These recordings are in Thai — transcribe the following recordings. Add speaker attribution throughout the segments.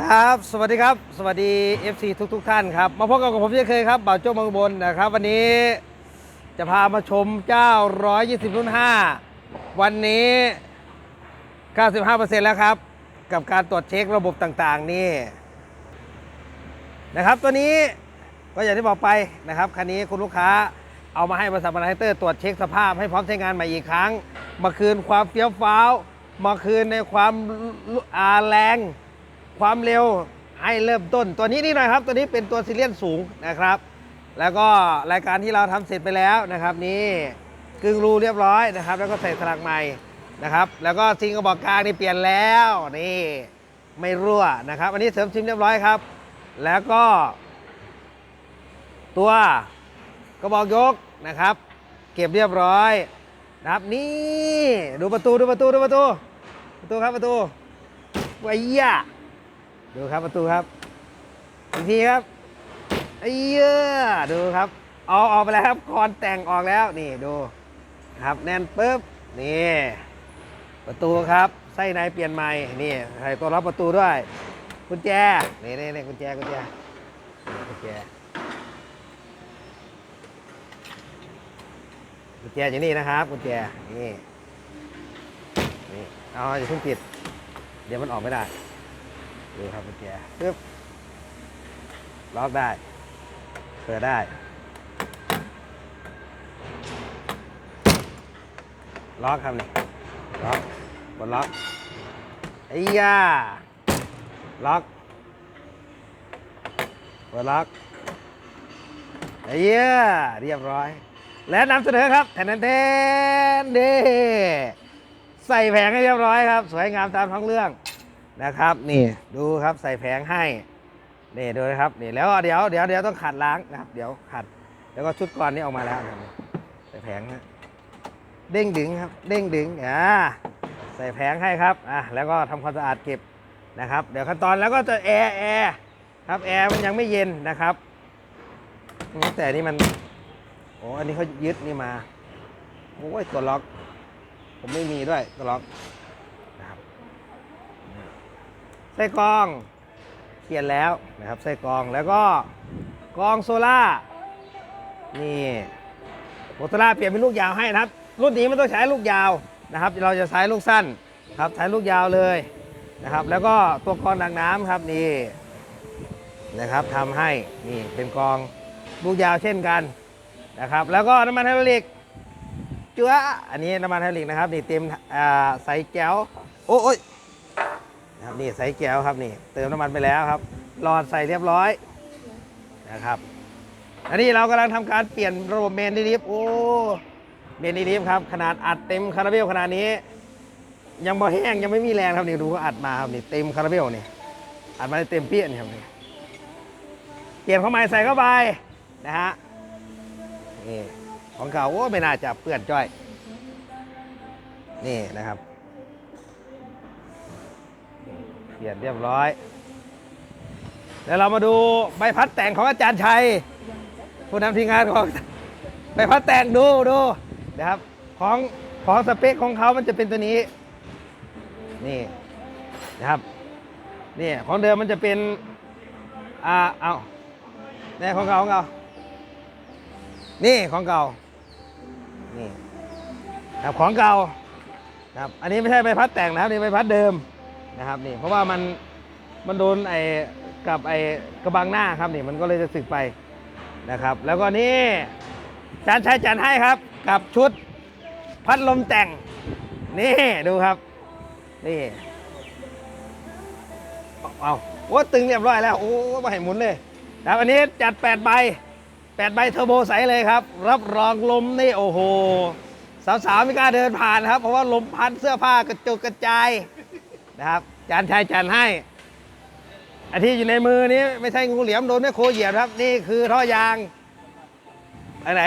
Speaker 1: ครับ สวัสดีครับ สวัสดี FC ทุกทุกท่านครับ มาพบกับผมเช่นเคยครับ บ่าวโจ้มืองบนนะครับ วันนี้จะพามาชมเจ้า 120 รุ่น 5 วันนี้ 95%แล้วครับ กับการตรวจเช็คระบบต่างๆ นี่ นะครับ ตัวนี้ก็อย่างที่บอกไปนะครับ คันนี้คุณลูกค้าเอามาให้บริษัทบรรเตอร์ตรวจเช็คสภาพให้พร้อมใช้งานใหม่อีกครั้ง มาคืนความเฟี้ยวฟ้าว มาคืนในความอาแรง ความเร็วให้เริ่มต้น ตัวนี้นี่หน่อยครับ ตัวนี้เป็นตัวซีเรียนสูงนะครับ แล้วก็รายการที่เราทำเสร็จไปแล้วนะครับนี่กึ่งรูเรียบร้อยนะครับ แล้วก็ใส่สลักใหม่นะครับ แล้วก็ซิงกระบอกกลางนี่เปลี่ยนแล้วนี่ไม่รั่วนะครับ อันนี้เสริมซิมเรียบร้อยครับ แล้วก็ ตัวกระบอกยกนะครับ เก็บเรียบร้อยนะครับนี่ดูประตูดูประตูดูประตูประตูครับประตูไว้ยะ ดูครับประตูครับอีกทีครับไอ้เหี้ยดูครับเอาออกไปแล้วครับคอนแต่งออกแล้วนี่ดูครับแน่นปุ๊บนี่ประตูครับไส้ในเปลี่ยนใหม่นี่ใส่ตัวล็อกประตูด้วยกุญแจนี่นี่นี่กุญแจกุญแจกุญแจกุญแจอยู่นี่นะครับกุญแจนี่นี่เอาอย่าเพิ่งปิด เดี๋ยวมันออกไม่ได้ ดูครับกุญแจปึ๊บล็อกได้ เปิดได้ ล็อกครับนี่ ล็อกกดล็อกไอ้ยาล็อกเปิดล็อกไอ้เหี้ยเรียบร้อย และนำเสนอครับแทนแทนเด้ใส่แผงให้เรียบร้อยครับ สวยงามตามท้องเรื่อง นะครับนี่ดูครับใส่แผงให้นี่ดูนะครับนี่แล้วเดี๋ยวเดี๋ยวเดี๋ยวต้องขัดล้างนะครับ เดี๋ยวขัด แล้วก็ชุดก่อนนี่ออกมาแล้วใส่แผงฮะเด้งดึงครับ เด้งดึงอ่าใส่แผงให้ครับอะแล้วก็ทำความสะอาดเก็บนะครับ เดี๋ยวขั้นตอนแล้วก็จะแอร์แอร์ครับแอร์มันยังไม่เย็นนะครับแต่นี่มันโอ้อันนี้เขายึดนี่มาโอ้ยตัวล็อก ผมไม่มีด้วยตัวล็อกนะครับ ไส้กรองเปลี่ยนแล้วนะครับไส้กรองแล้วก็กรองโซล่านี่โซล่าเปลี่ยนเป็นลูกยาวให้นะครับ รุ่นนี้ไม่ต้องใช้ลูกยาวนะครับ เราจะใช้ลูกสั้นครับใช้ลูกยาวเลยนะครับ แล้วก็ตัวกรองดังน้ำครับนี่นะครับทำให้นี่เป็นกรองลูกยาวเช่นกันนะครับ แล้วก็น้ำมันไฮดรอลิกเจื้ออันนี้น้ำมันไฮดรอลิกนะครับนี่เต็มใส่แก้วโอ้โอ้ย นะครับนี่ใส่แก้วครับนี่เติมน้ำมันไปแล้วครับหลอดใส่เรียบร้อยนะครับ อันนี้เรากำลังทำการเปลี่ยนระบบเมนดีลิฟโอ้เมนดีลิฟครับขนาดอัดเต็มคาราเบลขนาดนี้ ยังบ่แห้งยังไม่มีแรงครับนี่ดูก็อัดมาครับนี่เต็มคาราเบลนี่อัดมาเต็มเปี้ยนครับนี่เปลี่ยนเข้าใหม่ใส่เข้าไปนะฮะนี่ของเก่าโอ้ไม่น่าจะเปื้อนจ้อย นี่นะครับ ปลี่ยนเรียบร้อย แล้วเรามาดูใบพัดแต่งของอาจารย์ชัยผู้นำทีมงานของใบพัดแต่งดูดูนะครับของของสเปคของเขามันจะเป็นตัวนี้ นี่นะครับนี่ของเดิมมันจะเป็นอ่าเอานี่ของเก่าของเก่านี่ของเก่านี่ครับของเก่านะครับอันนี้ไม่ใช่ใบพัดแต่งนะครับนี่ใบพัดเดิม นะครับนี่เพราะว่ามันมันโดนไอ้กับไอ้กระบังหน้าครับนี่มันก็เลยจะสึกไปนะครับ แล้วก็นี่จานใช้จานให้ครับ กับชุดพัดลมแต่ง นี่ดูครับ นี่เอาเอาโอ้ตึงเรียบร้อยแล้วโอ้มาให้หมุนเลยนะครับอันนี้จัด 8 ใบ 8 ใบเทอร์โบใสเลยครับ รับรองลมนี่โอ้โหสาวๆไม่กล้าเดินผ่านครับ เพราะว่าลมพัดเสื้อผ้ากระจุกกระจาย นะครับจานชายจานให้อันที่อยู่ในมือนี้ไม่ใช่งูเหลี่ยมโดนแม่โคเหยียบครับ นี่คือท่อยางอันไหน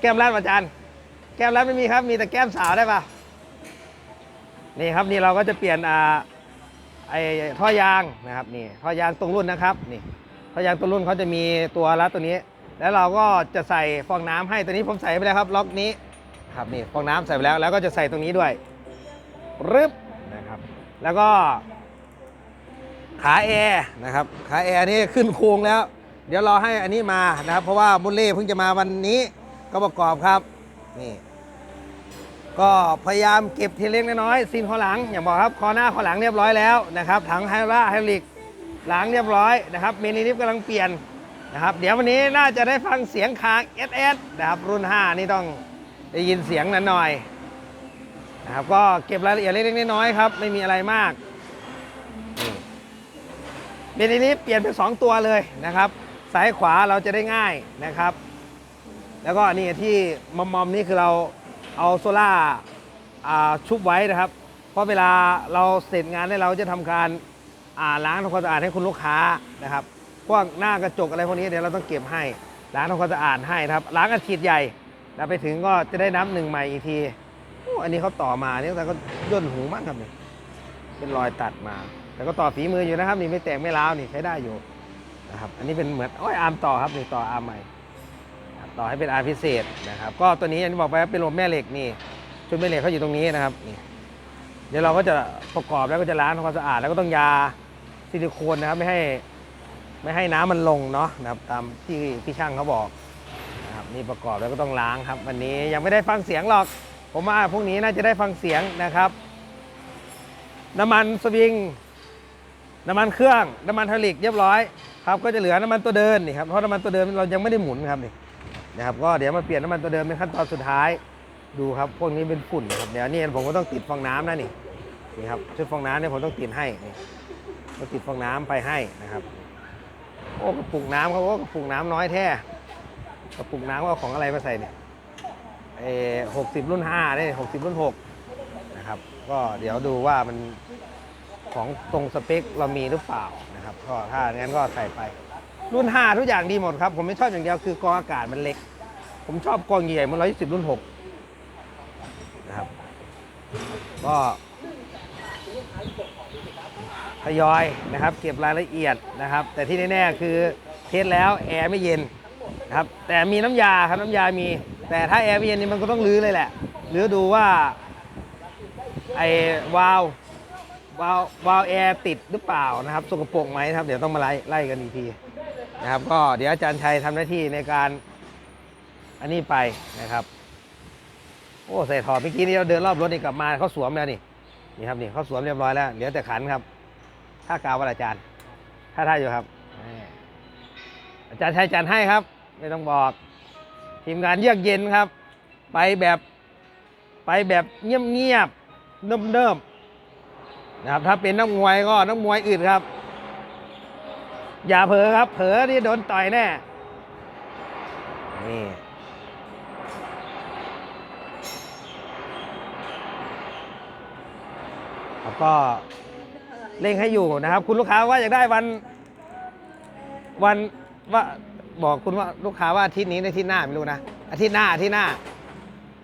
Speaker 1: แก้มร้านอาจารย์ แก้มร้านไม่มีครับ มีแต่แก้มสาวได้ปะนี่ครับนี่เราก็จะเปลี่ยนอ่าไอ้ท่อยางนะครับนี่ท่อยางตรงรุ่นนะครับนี่ท่อยางตรงรุ่นเขาจะมีตัวรัดตัวนี้ แล้วเราก็จะใส่ฟองน้ำให้ตัวนี้ผมใส่ไปแล้วครับ ล็อกนี้ ครับนี่ฟองน้ำใส่ไปแล้วแล้วก็จะใส่ตรงนี้ด้วยรึบนะครับ แล้วก็ขาแอร์นะครับขาแอร์นี่ขึ้นโครงแล้ว เดี๋ยวรอให้อันนี้มานะครับ เพราะว่ามุลเล่เพิ่งจะมาวันนี้ก็ประกอบครับนี่ก็พยายามเก็บทีเล็กน้อยๆซีนข้อหลังอย่างบอกครับคอหน้าข้อหลังเรียบร้อยแล้วนะครับถังไฮร่าไฮดรอลิกหลังเรียบร้อยนะครับเมนิลิฟกำลังเปลี่ยนนะครับ เดี๋ยววันนี้น่าจะได้ฟังเสียงคาง SS นะครับรุ่น 5 นี่ต้อง ได้ยินเสียงนั้นหน่อยนะครับก็เก็บรายละเอียดเล็กๆน้อยๆครับ ไม่มีอะไรมากนี่เมนิลิฟเปลี่ยนเป็น 2 ตัวเลยนะครับซ้ายขวาเราจะได้ง่ายนะครับ แล้วก็นี่ที่มอมๆนี่คือเราเอาโซล่าาชุบไว้นะครับ เพราะเวลาเราเสร็จงานได้เราจะทำการาล้างทำความสะอาดให้คุณลูกค้านะครับพวกหน้ากระจกอะไรพวกนี้เดี๋ยวเราต้องเก็บให้ล้างทำความสะอาดให้ครับล้างอาทิตย์ใหญ่ แล้วไปถึงก็จะได้น้ำหนึ่งใหม่อีกทีอันนี้เขาต่อมานี่แต่ก็ย่นหูมากครับนี่เป็นรอยตัดมา แต่ก็ต่อฝีมืออยู่นะครับ นี่ไม่แตกไม่ร้าวนี่ใช้ได้อยู่นะครับ อันนี้เป็นเหมือนโอ้ยอาร์มต่อครับนี่ต่ออาร์มใหม่ต่อให้เป็นอาร์พิเศษนะครับ ก็ตัวนี้อย่างที่บอกไปเป็นลมแม่เหล็กนี่ชุดแม่เหล็กเขาอยู่ตรงนี้นะครับนี่เดี๋ยวเราก็จะประกอบแล้วก็จะล้างทำความสะอาดแล้วก็ต้องยาซิลิโคนนะครับไม่ให้ไม่ให้น้ำมันลงเนาะนะครับตามที่พี่ช่างเขาบอก นี่ประกอบแล้วก็ต้องล้างครับ วันนี้ยังไม่ได้ฟังเสียงหรอก ผมว่าพรุ่งนี้น่าจะได้ฟังเสียงนะครับ น้ำมันสวิง น้ำมันเครื่อง น้ำมันไฮอลิกเรียบร้อยครับ ก็จะเหลือน้ำมันตัวเดินนี่ครับเพราะน้ำมันตัวเดินเรายังไม่ได้หมุนครับนี่นะครับก็เดี๋ยวมาเปลี่ยนน้ำมันตัวเดิมเป็นขั้นตอนสุดท้ายดูครับพวกนี้เป็นฝุ่นครับเดี๋ยวนี่ผมก็ต้องติดฟองน้ำนะนี่นี่ครับชุดฟองน้ำเนี่ยผมต้องติดให้นี่ต้องติดฟองน้ำไปให้นะครับ โอ้กระปุกน้ำเขาโอ้กระปุกน้ำน้อยแท้ กระปุกน้ำก็เอาของอะไรมาใส่เนี่ยเอหกสิบรุ่นห้าเนี่ยหกสิบรุ่นหกนะครับ ก็เดี๋ยวดูว่ามันของตรงสเปคเรามีหรือเปล่านะครับ ก็ถ้างั้นก็ใส่ไป รุ่น5ทุกอย่างดีหมดครับ ผมไม่ชอบอย่างเดียวคือกองอากาศมันเล็ก ผมชอบกองใหญ่มันร้อยสิบรุ่น6นะครับ ก็ทยอยนะครับ เก็บรายละเอียดนะครับ แต่ที่แน่ๆคือเทสแล้วแอร์ไม่เย็น ครับแต่มีน้ำยาครับน้ำยามี แต่ถ้าแอร์เย็นนี่มันก็ต้องรื้อเลยแหละรื้อดูว่าไอ้วาล์ววาล์ววาล์วแอร์ติดหรือเปล่านะครับสกปรกไหมครับเดี๋ยวต้องมาไล่ไล่กันอีกทีนะครับ ก็เดี๋ยวอาจารย์ชัยทำหน้าที่ในการอันนี้ไปนะครับโอ้ใส่ถอดเมื่อกี้นี้เราเดินรอบรถนี่กลับมาเขาสวมแล้วนี่นี่ครับนี่เขาสวมเรียบร้อยแล้วเหลือแต่ขันครับท่ากาวว่าอาจารย์ท่าท่าอยู่ครับอาจารย์ชัยอาจัดให้ครับ ไม่ต้องบอก ทีมงานเยือกเย็นครับ ไปแบบไปแบบเงียบๆเนิ่มๆนะครับ ถ้าเป็นนักมวยก็นักมวยอื่นครับ อย่าเผลอครับ เผลอนี่โดนต่อยแน่นี่แล้วก็เร่งให้อยู่นะครับ คุณลูกค้าว่าอยากได้วันวันว่า บอกคุณว่าลูกค้าว่าอาทิตย์นี้ในทิตย์หน้าไม่รู้นะอาทิตย์หน้าอาทิตย์หน้า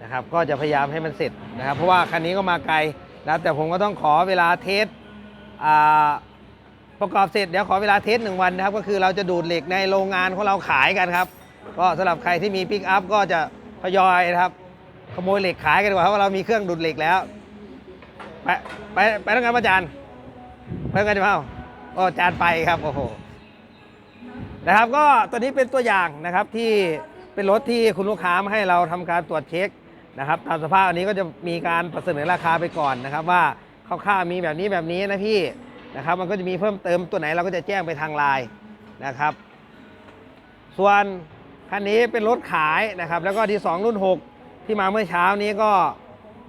Speaker 1: นะครับ ก็จะพยายามให้มันเสร็จนะครับ เพราะว่าคันนี้ก็มาไกลนะครับแต่ผมก็ต้องขอเวลาเทสประกอบเสร็จเดี๋ยวขอเวลาเทสหนึ่งวันนะครับ ก็คือเราจะดูดเหล็กในโรงงานของเราขายกันครับ ก็สำหรับใครที่มีปิกอัพก็จะทยอยนะครับ ขโมยเหล็กขายกันดีกว่าเพราะเรามีเครื่องดูดเหล็กแล้ว ไปไปไปต้องการอาจารย์ไปต้องการจะเปล่าโอ้อาจารย์ไปครับโอ้โห นะครับก็ตัวนี้เป็นตัวอย่างนะครับที่เป็นรถที่คุณลูกค้ามาให้เราทำการตรวจเช็คนะครับตามสภาพอันนี้ก็จะมีการประเสนอราคาไปก่อนนะครับ ว่าคร่าวๆมีแบบนี้แบบนี้นะพี่นะครับ มันก็จะมีเพิ่มเติมตัวไหนเราก็จะแจ้งไปทางไลน์นะครับ ส่วนคันนี้เป็นรถขายนะครับ แล้วก็ดีสองรุ่น 6 ที่มาเมื่อเช้านี้ก็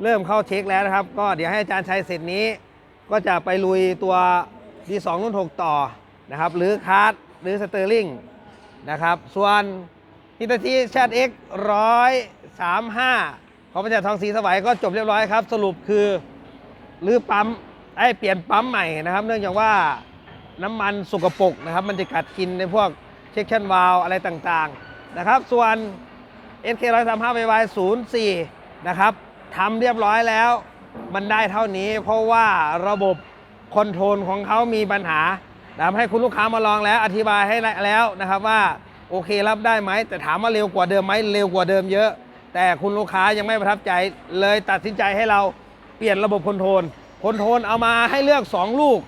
Speaker 1: เริ่มเข้าเช็คแล้วนะครับ ก็เดี๋ยวให้อาจารย์ชัยเสร็จนี้ ก็จะไปลุยตัวดีสองรุ่น 6 ต่อนะครับหรือคาร์ด หรือสเตอร์ลิงนะครับ ส่วนฮิตาชิชาติเอ็กร้อยสามห้าของประจักษ์ทองศรีสวัยก็จบเรียบร้อยครับ สรุปคือหรือปั๊มไอ้เปลี่ยนปั๊มใหม่นะครับ เนื่องจากว่าน้ำมันสกปรกนะครับ มันจะกัดกินในพวกเช็คชั่นวาลอะไรต่างๆนะครับ ส่วน SK 1 3 5 y 04นะครับทำเรียบร้อยแล้ว มันได้เท่านี้เพราะว่าระบบคอนโทรลของเขามีปัญหา นะครับให้คุณลูกค้ามาลองแล้วอธิบายให้แล้วนะครับว่าโอเครับได้ไหมแต่ถามว่าเร็วกว่าเดิมไหมเร็วกว่าเดิมเยอะ แต่คุณลูกค้ายังไม่ประทับใจเลยตัดสินใจให้เราเปลี่ยนระบบคอนโทรลคอนโทรลเอามาให้เลือก 2 ลูก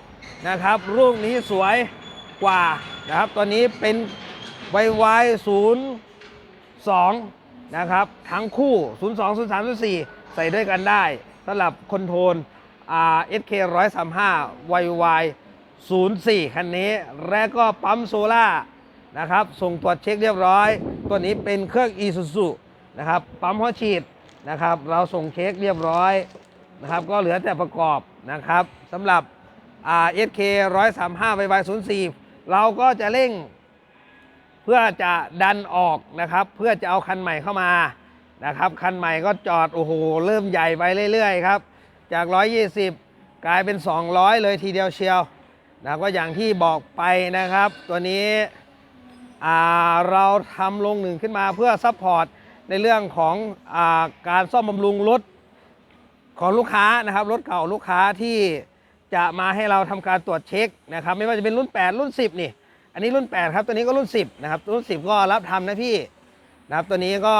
Speaker 1: นะครับลูกนี้สวยกว่านะครับตัวนี้เป็นไวไวศูนย์สองนะครับทั้งคู่ 0 2 0 3 0 4 ใส่ด้วยกันได้สำหรับคอนโทรล SK 135 YY 04 คันนี้ และก็ปั๊มโซล่านะครับ ส่งตรวจเช็คเรียบร้อย ตัวนี้เป็นเครื่อง Isuzu นะครับ ปั๊มหัวฉีดนะครับ เราส่งเช็คเรียบร้อยนะครับ ก็เหลือแต่ประกอบนะครับสำหรับ SK 135 YY 04 เราก็จะเร่ง เพื่อจะดันออกนะครับ เพื่อจะเอาคันใหม่เข้ามานะครับ คันใหม่ก็จอด โอ้โห เริ่มใหญ่ไปเรื่อย ๆ ครับ จาก 120 กลายเป็น 200 เลยทีเดียวเชียว นะก็อย่างที่บอกไปนะครับ ตัวนี้เราทำลงหนึ่งขึ้นมาเพื่อซัพพอร์ตในเรื่องของอาการซ่อมบำรุงรถของลูกค้านะครับรถเก่าลูกค้าที่จะมาให้เราทำการตรวจเช็คนะครับไม่ว่าจะเป็นรุ่น 8 รุ่น 10 นี่ อันนี้รุ่น 8 ครับตัวนี้ก็รุ่น 10 นะครับ รุ่น 10 ก็รับทำนะพี่นะครับตัวนี้ก็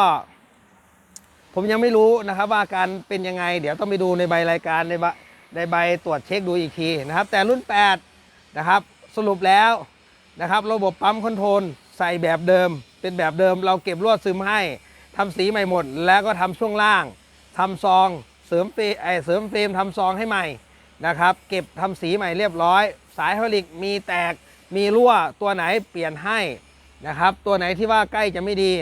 Speaker 1: ผมยังไม่รู้นะครับว่าอาการเป็นยังไง เดี๋ยวต้องไปดูในใบรายการในใบในใบตรวจเช็คดูอีกทีนะครับ แต่รุ่น 8 นะครับ สรุปแล้วนะครับ ระบบปั๊มคอนโทรลใส่แบบเดิม เป็นแบบเดิม เราเก็บลวดซึมให้ทำสีใหม่หมด แล้วก็ทำช่วงล่างทำซอง เสริมเฟรมไอเสริมเฟรมทำซองให้ใหม่นะครับ เก็บทำสีใหม่เรียบร้อย สายฮอลิกมีแตกมีรั่วตัวไหนเปลี่ยนให้นะครับ ตัวไหนที่ว่าใกล้จะไม่ดี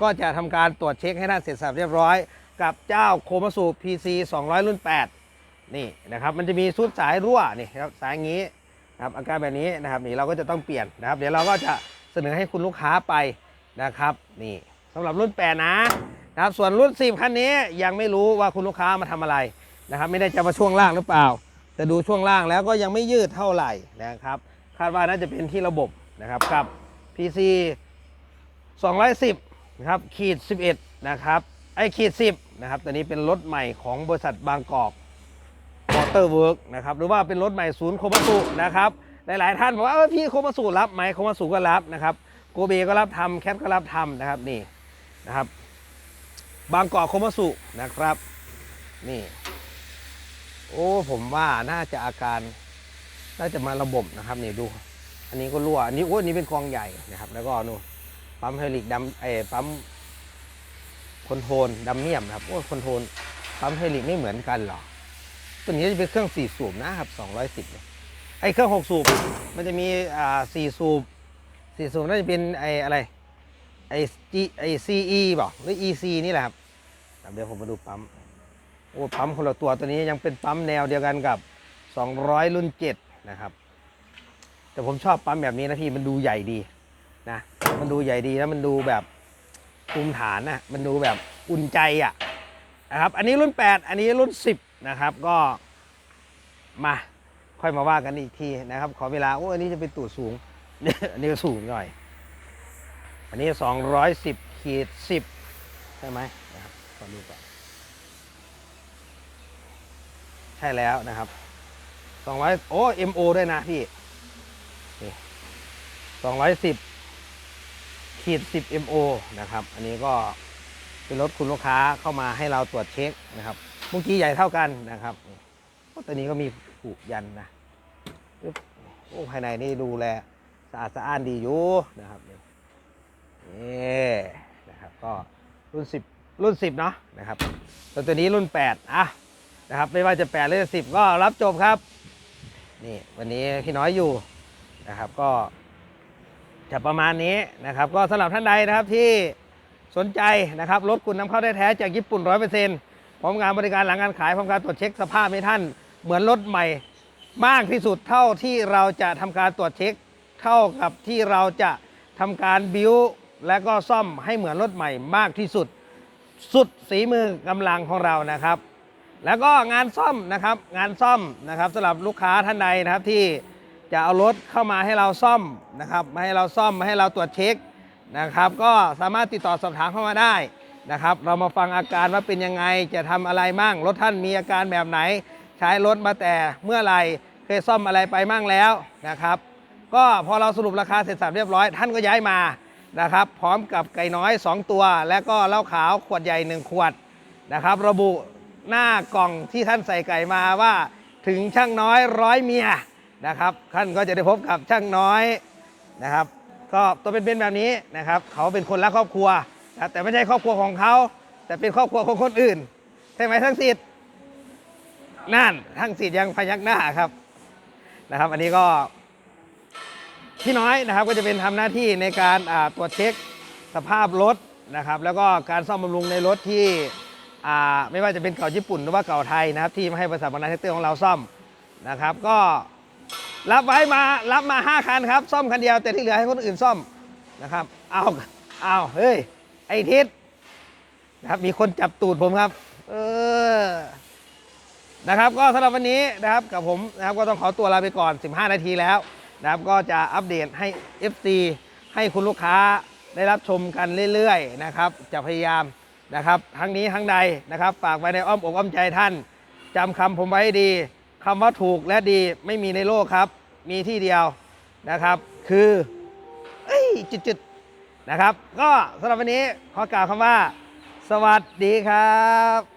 Speaker 1: ก็จะทำการตรวจเช็คให้ท่านเสร็จสับเรียบร้อย กับเจ้าโคมาสู PC 200 รุ่น 8 นี่นะครับ มันจะมีชุดสายรั่วนี่ครับสายอย่าง นะครับอาการแบบนี้นะครับนี่เราก็จะต้องเปลี่ยนนะครับ เดี๋ยวเราก็จะเสนอให้คุณลูกค้าไปนะครับนี่สำหรับรุ่น8นะนะครับส่วนรุ่น10คันนี้ยังไม่รู้ว่าคุณลูกค้ามาทำอะไรนะครับ ไม่ได้จะมาช่วงล่างหรือเปล่า แต่ดูช่วงล่างแล้วก็ยังไม่ยืดเท่าไหร่นะครับ คาดว่าน่าจะเป็นที่ระบบนะครับกับ PC 210นะครับขีด11นะครับไอขีด10นะครับตัวนี้เป็นรถใหม่ของบริษัทบางกอก เตอร์เวิร์กนะครับหรือว่าเป็นรถใหม่ศูนย์โคมาสุนะครับหลายๆท่านบอกว่าเออพี่โคมาสุรับไหมโคมาสุก็รับนะครับโกเบก็รับทำแคทก็รับทำนะครับนี่นะครับ บางกอกโคมาสุนะครับนี่ โอ้ผมว่าน่าจะอาการน่าจะมาระบบนะครับนี่ดู อันนี้ก็รั่วอันนี้โอ้อันนี้เป็นกองใหญ่นะครับ แล้วก็นู่นปั๊มไฮดรอลิกดำไอ้ปั๊มคอนโทรลดำเนียมนะครับโอ้คอนโทรลปั๊มไฮดรอลิกไม่เหมือนกันหรอ ตัวนี้จะเป็นเครื่อง4สูบนะครับ 210เนี่ยไอ้เครื่อง6สูบมันจะมีอ่า4สูบ4สูบน่าจะเป็นไอ้อะไรไอ้ G ไอ้ CE บอกหรือ EC นี่แหละครับเดี๋ยวผมมาดูปั๊มโอ้ปั๊มคนละตัวตัวนี้ยังเป็นปั๊มแนวเดียวกันกับ 200 รุ่น 7 นะครับ แต่ผมชอบปั๊มแบบนี้นะพี่มันดูใหญ่ดีนะมันดูใหญ่ดีแล้วมันดูแบบภูมิฐานนะมันดูแบบอุ่นใจอะนะครับ อันนี้รุ่น 8 อันนี้รุ่น 10 นะครับก็มาค่อยมาว่ากันอีกทีนะครับ ขอเวลาโอ้อันนี้จะเป็นตูดสูงอันนี้ก็สูงหน่อย อันนี้210ขีด10ใช่ไหมนะครับขอดูก่อนใช่แล้วนะครับ200โอ้ MO ด้วยนะพี่210ขีด10 MO นะครับ อันนี้ก็เป็นรถคุณลูกค้าเข้ามาให้เราตรวจเช็คนะครับ มื่อกี้ใหญ่เท่ากันนะครับตัวนี้ก็มีผูกยันนะโอ้ภายในนี่ดูแลสะอาดสะอ้านดีอยู่นะครับนี่นะครับก็รุ่น 10 รุ่น 10 เนาะนะครับส่วนตัวนี้รุ่น 8 อะนะครับไม่ว่าจะ 8 หรือ 10 ก็รับจบครับนี่วันนี้พี่น้อยอยู่นะครับก็จะประมาณนี้นะครับ ก็สำหรับท่านใดนะครับที่สนใจนะครับรถคุณนำเข้าได้แท้จากญี่ปุ่น 100% พร้อมงานบริการหลังการขายพร้อมการตรวจเช็คสภาพให้ท่าน เหมือนรถใหม่ มากที่สุดเท่าที่เราจะทำการตรวจเช็คเท่ากับที่เราจะทำการบิวและก็ซ่อมให้เหมือนรถใหม่มากที่สุด สุดสีมือกำลังของเรานะครับ แล้วก็งานซ่อมนะครับ งานซ่อมนะครับสำหรับลูกค้าท่านใดนะครับที่จะเอารถเข้ามาให้เราซ่อมนะครับมาให้เราซ่อมมาให้เราตรวจเช็คนะครับ ก็สามารถติดต่อสอบถามเข้ามาได้ นะครับ เรามาฟังอาการว่าเป็นยังไง จะทำอะไรมั่ง รถท่านมีอาการแบบไหน ใช้รถมาแต่เมื่อไหร่ เคยซ่อมอะไรไปมั่งแล้วนะครับ ก็พอเราสรุปราคาเสร็จสับเรียบร้อย ท่านก็ย้ายมานะครับ พร้อมกับไก่น้อย 2 ตัว และก็เหล้าขาวขวดใหญ่ 1 ขวดนะครับ ระบุหน้ากล่องที่ท่านใส่ไก่มาว่าถึงช่างน้อยร้อยเมียนะครับ ท่านก็จะได้พบกับช่างน้อยนะครับ ก็ตัวเป็นๆแบบนี้นะครับ เขาเป็นคนรักครอบครัว นะแต่ไม่ใช่ครอบครัวของเขา แต่เป็นครอบครัวของคนอื่น ใช่ไหมทั้งสิทธิ์นั่นทั้งสิทธิ์ยังพยักหน้าครับนะครับ อันนี้ก็พี่น้อยนะครับก็จะเป็นทำหน้าที่ในการตรวจเช็คสภาพรถนะครับ แล้วก็การซ่อมบำรุงในรถที่ไม่ว่าจะเป็นเก่าญี่ปุ่นหรือว่าเก่าไทยนะครับ ที่มาให้บริษัทบางนาแท็กเตอร์ของเราซ่อมนะครับ ก็รับไว้มารับมา 5 คันครับ ซ่อมคันเดียวแต่ที่เหลือให้คนอื่นซ่อมนะครับเอาเอาเฮ้ย ไอทิศนะครับมีคนจับตูดผมครับ เออนะครับ ก็สำหรับวันนี้นะครับกับผมนะครับก็ต้องขอตัวลาไปก่อน 15 นาทีแล้วนะครับ ก็จะอัปเดตให้ FC ให้คุณลูกค้าได้รับชมกันเรื่อยๆนะครับ จะพยายามนะครับทั้งนี้ทั้งใดนะครับ ฝากไว้ในอ้อมอกอ้อมใจท่านจำคำผมไว้ให้ดีคำว่าถูกและดีไม่มีในโลกครับ มีที่เดียวนะครับ คือเอ้ยจุดๆ นะครับ ก็สำหรับวันนี้ขอกล่าวคำว่า สวัสดีครับ